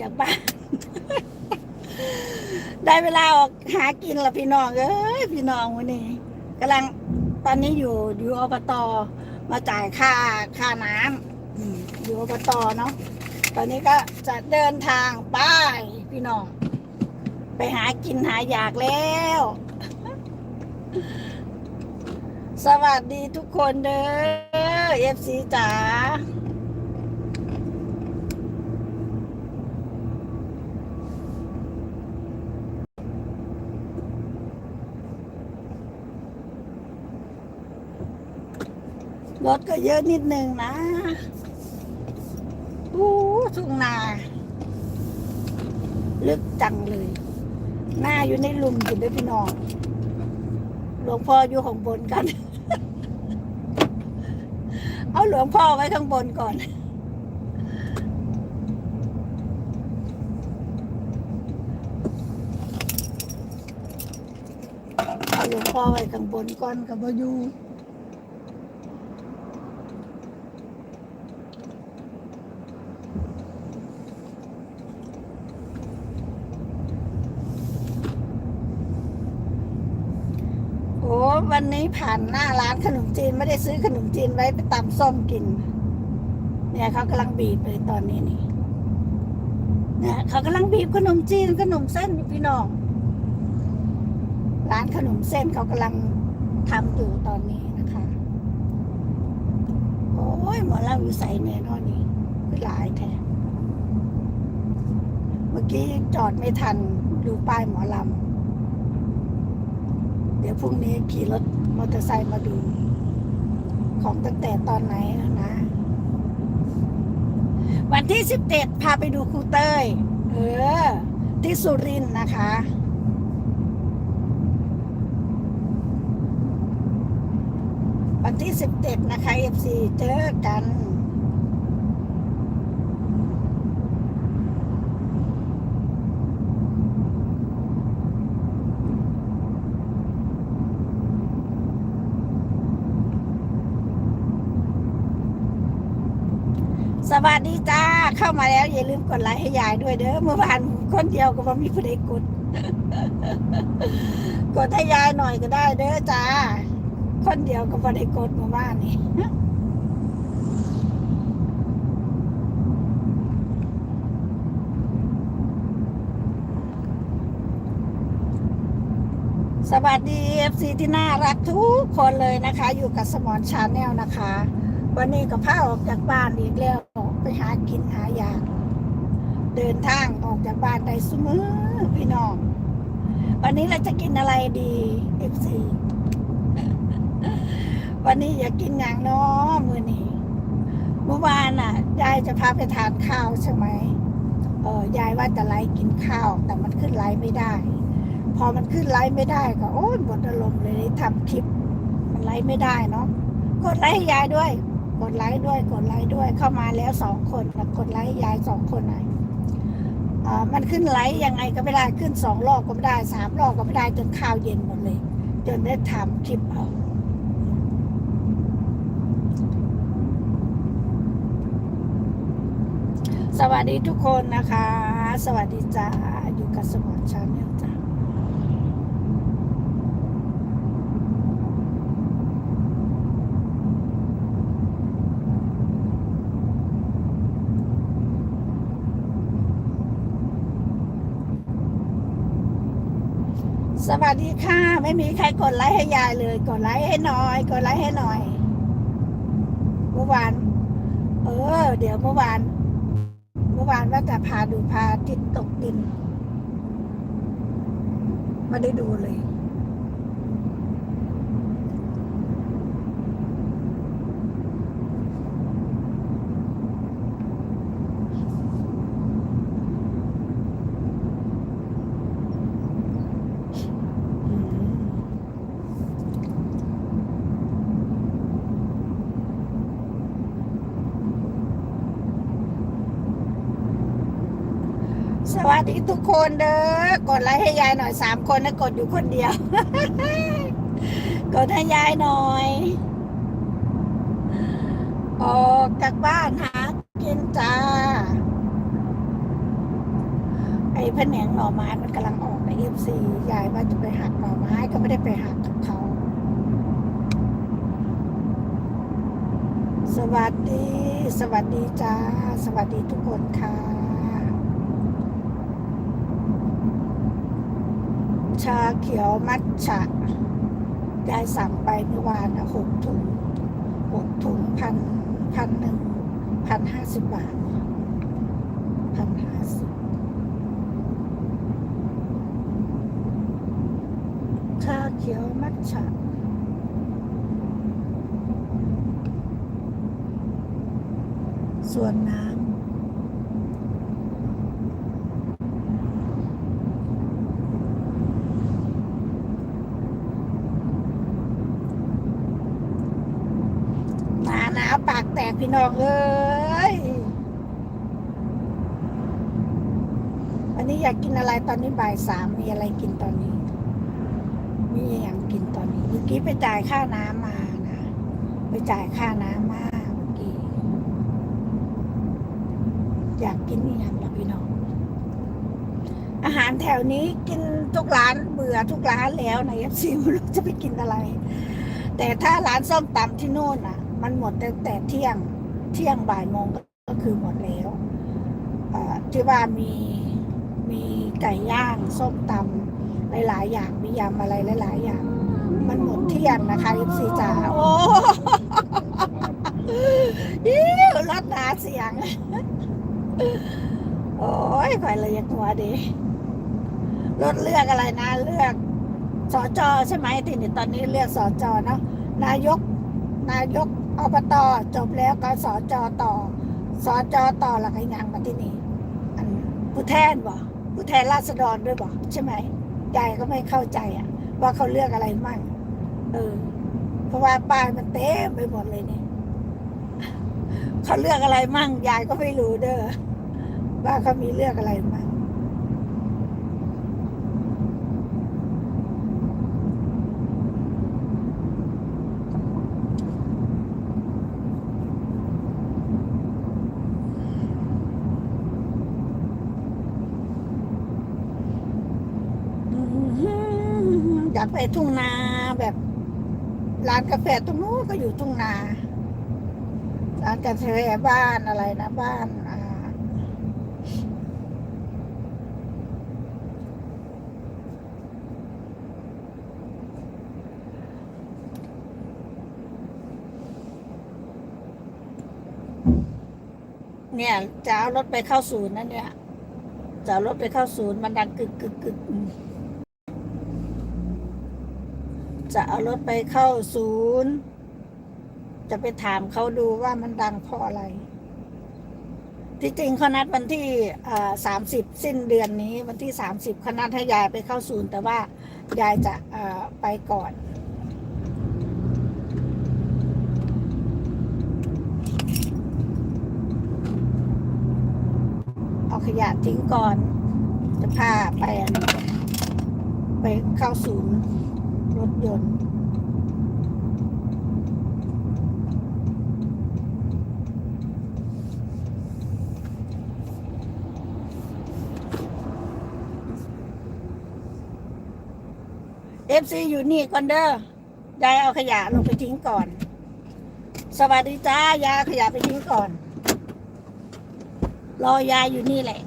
จากบ้าน ได้เวลาออกหากินละพี่น้องเอ้ยพี่น้องวันนี้กำลังตอนนี้อยู่อยู่อบตมาจ่ายค่าค่าน้ำอยู่อบตเนาะตอนนี้ก็จะเดินทางไปพี่น้อง ไปหากินหาอยากแล้ว สวัสดีทุกคนเด้อเอฟซีจ๋า รถก็เยอะนิดนึงนะอู้ทุ่งนา ลึกจังเลย หน้าอยู่ในลุมอยู่ด้วยพี่น้องหลวงพ่ออยู่ข้างบนกัน เอาหลวงพ่อไว้ข้างบนก่อนเอาหลวงพ่อไว้ข้างบนก่อนกับมาอยู่ โอ้ วันนี้ผ่านหน้าร้านขนมจีนไม่ได้ซื้อขนมจีนไว้ไปตำส้มกิน เนี่ยเขากำลังบีบเลยตอนนี้นี่เนี่ยเขากำลังบีบขนมจีนขนมเส้นอยู่พี่น้อง ร้านขนมเส้นเขากำลังทำอยู่ตอนนี้นะคะ โอ้ยหมอลำอยู่ใส่เนี่ยนอนนี่คือหลายแท้เมื่อกี้จอดไม่ทันดูป้ายหมอลำ เดี๋ยวพรุ่งนี้ขี่รถมอเตอร์ไซค์มาดู ของตั้งแต่ตอนไหนนะ วันที่สิบเจ็ดพาไปดูครูเต้ย เออ ที่สุรินทร์นะคะวันที่สิบเจ็ดนะคะเอฟซีเจอกัน สวัสดีจ้าเข้ามาแล้ว อย่าลืมกดไลค์ให้ยายด้วยเด้อเมื่อวานคนเดียวก็บ่มีผู้ใดกด กดให้ยายหน่อยก็ได้เด้อจ้า คนเดียวก็บ่ได้กดเมื่อวานนี่สวัสดีเอฟซีที่น่ารักทุกคนเลยนะคะ อยู่กับสมอนชาแนลนะคะ วันนี้ก็พาออกจากบ้านอีกแล้วไปหากินหาอยากเดินทางออกจากบ้านได้เสมอพี่น้องวันนี้เราจะกินอะไรดีเอฟซีวันนี้อยากกินอย่างน้อมือนี้เมื่อวานน่ะยายจะพาไปทานข้าวใช่ไหมเออยายว่าจะไลฟ์กินข้าว แต่มันขึ้นไลฟ์ไม่ได้ พอมันขึ้นไลฟ์ไม่ได้ก็โอ้ยหมดอารมณ์เลยทำคลิป มันไลฟ์ไม่ได้เนาะกดไลค์ให้ยายด้วย กดไลค์ด้วยกดไลค์ด้วยเข้ามาแล้วสองคนกดไลค์ยายสองคนหน่อยมันขึ้นไลค์ยังไงก็ไม่ได้ขึ้นสองรอบก็ไม่ได้สามรอบก็ไม่ได้จนข้าวเย็นหมดเลย จนได้ทำคลิปเอาสวัสดีทุกคนนะคะ สวัสดีจ้าอยู่กับสมอนชาแนลจ้า สวัสดีค่ะ ไม่มีใครกดไลค์ให้ยายเลย กดไลค์ให้น้อย กดไลค์ให้หน่อยเมื่อวานเออ เดี๋ยวเมื่อวาน เมื่อวานว่าจะพาดูพาทิศตกดิน ไม่ได้ดูเลย สวัสดีทุกคนเด้อกดไลค์ให้ยายหน่อยสามคนนะกดอยู่คนเดียว กดให้ยายหน่อย ออกจากบ้านหากินจ้าอ้แผนงหน่อไม้มันกำลังออกในเอฟซียายว่าจะไปหักหน่อไม้ก็ไม่ได้ไปหักกับเขา สวัสดี สวัสดีจ้า สวัสดีทุกคนค่ะ ชาเขียวมัทฉะยายสั่งไปเมื่อวานนะหกถุงหกถุงพันพันหนึ่งพันห้าสิบบาทพันห้าสิบชาเขียวมัทฉะส่วนน้ำมาหนาว ปากแตกพี่น้องเอ้ยวันนี้อยากกินอะไรตอนนี้บ่ายสามมีอะไรกินตอนนี้ มีอย่างกินตอนนี้เมื่อกี้ไปจ่ายค่าน้ำมานะ ไปจ่ายค่าน้ำมาเมื่อกี้ อยากกินนี่อย่างละพี่น้อง อาหารแถวนี้กินทุกร้านเบื่อทุกร้านแล้วในเอฟซีไม่รู้จะไปกินอะไร แต่ถ้าร้านส้มตำที่โน่นอะ มันหมดตั้งแต่เที่ยงเที่ยงบ่ายโมงก็คือหมดแล้วที่ว่ามีมีไก่ย่างส้มตำหลาย ๆ อย่างมียำอะไรหลาย ๆ อย่าง มันหมดเที่ยงนะคะเอฟซีจ๋าโอ้อิ๊วรถหนาเสียง โอ้ยไปเลยยังหัวดีรถเลือกอะไรนะเลือกสอจอใช่ไหมที่นี่ตอนนี้เลือกสอจอเนาะนายกนายก อบตจบแล้วก็สอจอต่อสอจอต่อหลักยังมาที่นี่อันผู้แทนบ่ผู้แทนราษฎรด้วยบ่ใช่ไหมยายก็ไม่เข้าใจอะ ว่าเขาเลือกอะไรมั่งเออ เพราะว่าป้ายมันเต็มไปหมดเลยเนี่ยเขาเลือกอะไรมั่งยายก็ไม่รู้เด้อว่าเขามีเลือกอะไรมั่งอืม อยากไปทุ่งนาแบบ ร้านกาแฟตรงนู้นก็อยู่ทุ่งนา ร้านกาแฟบ้านอะไรนะบ้านเนี่ยจะเอารถไปเข้าศูนย์นั่นเนี่ยจะเอารถไปเข้าศูนย์มันดังกึกกึกกึกอืม จะเอารถไปเข้าศูนย์ จะไปถามเขาดูว่ามันดังเพราะอะไร ที่จริงเขานัดวันที่สามสิบสิ้นเดือนนี้ วันที่สามสิบเขานัดให้ยายไปเข้าศูนย์ แต่ว่ายายจะไปก่อนเอาขยะทิ้งก่อน จะพาไปไปเข้าศูนย์ รถยนต์เอฟซีอยู่นี่ก่อนเด้อยายเอาขยะลงไปทิ้งก่อน สวัสดีจ้ายายเอาขยะไปทิ้งก่อน รอยายอยู่นี่แหละ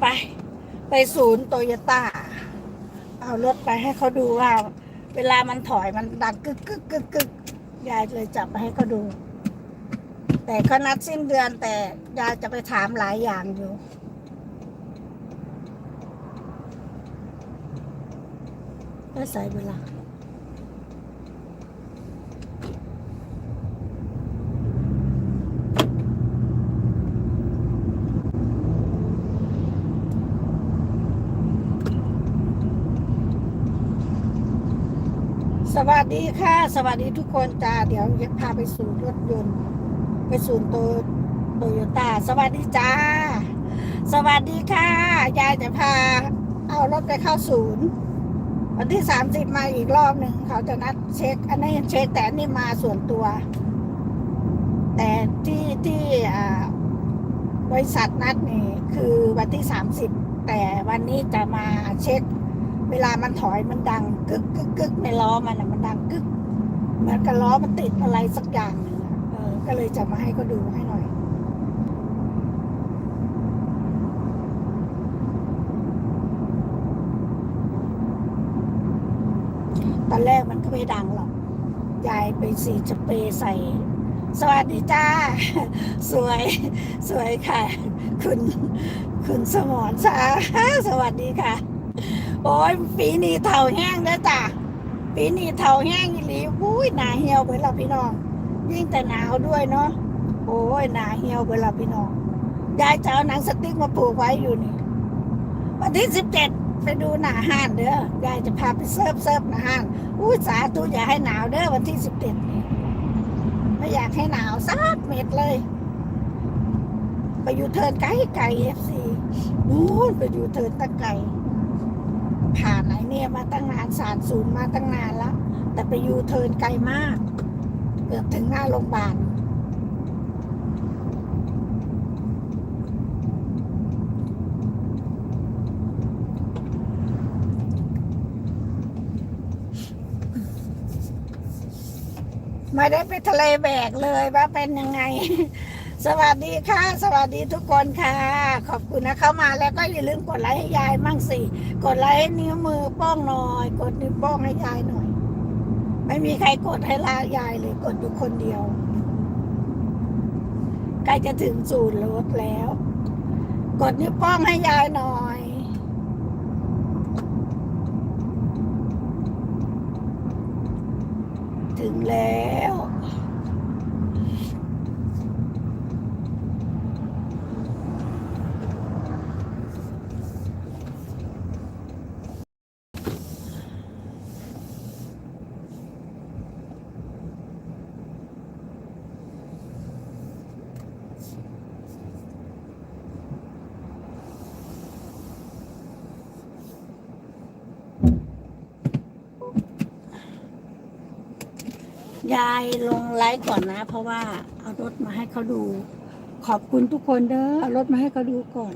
ไป ไปศูนย์โตโยต้า เอารถไปให้เขาดูว่า เวลามันถอยมันดังกึกกึกกึกกึกยายเลยจับไปให้เขาดู แต่เขานัดสิ้นเดือนแต่ยายจะไปถามหลายอย่างอยู่ก็ใส่เวลา วัสดีค่ะ สวัสดีทุกคนจ้าเดี๋ยวจะพาไปสู่รถยนต์ ไปสู่โตโตโยต้าสวัสดีจ้า สวัสดีค่ะยายจะพา เอารถไปเข้าศูนย์วันที่สามสิบมาอีกรอบหนึ่งเขาจะนัดเช็ค อันนี้เช็คแต่นี่มาส่วนตัว แต่ที่ที่บริษัทนัดนี่คือวันที่สามสิบแต่วันนี้จะมาเช็ค เวลามันถอยมันดังกึกกึกกึกในล้อมันอะมันดังกึกเหมือนกับล้อมันติดอะไรสักอย่างหนึ่งอะเออ ก็เลยจะมาให้เขาดูให้หน่อย ตอนแรกมันก็ไม่ดังหรอกยายไปสีสเปรย์ใส่ สวัสดีจ้า สวย สวยค่ะ คุณ คุณสมรสาสวัสดีค่ะ โอ้ยปีนี้เท่าแห้งแล้วจ้ะปีนี้เท่าแห้งอีหลีอุ้ยหนาเหี่ยวเบิดละพี่น้อง ยิ่งแต่หนาวด้วยเนาะโอ้ยหนาเหี่ยวเบิดละพี่น้องยายจะเอาหนังสติ๊กมาปลูกไว้อยู่นี่ วันที่สิบเจ็ดไปดูหนาห้านเด้อยายจะพาไปเซิร์ฟเซิร์ฟหนาห้านอุ้ยสาธุอย่าให้หนาวเด้อวันที่สิบเจ็ดนี่ไม่อยากให้หนาวสักเม็ดเลยไปอยู่เทินไกลไกลเอฟซีนู้นไปอยู่เทินตะไกล ผ่านไหนเนี่ยมาตั้งนานสารศูนย์มาตั้งนานแล้ว แต่ไปยูเทิร์นไกลมาก เกือบถึงหน้าโรงพยาบาลไม่ได้ไปทะเลแบกเลยว่าเป็นยังไง สวัสดีค่ะ สวัสดีทุกคนค่ะ ขอบคุณนะเข้ามาแล้วก็อย่าลืมกดไลค์ให้ยายมั่งสิกดไลค์ให้นิ้วมือป้องหน่อย กดนิ้วป้องให้ยายหน่อย ไม่มีใครกดให้ลายายเลยกดอยู่คนเดียวใกล้จะถึงศูนย์รถแล้ว กดนิ้วป้องให้ยายหน่อยถึงแล้ว ยายลงไลฟ์ก่อนนะ เพราะว่าเอารถมาให้เขาดู ขอบคุณทุกคนเด้อเอารถมาให้เขาดูก่อน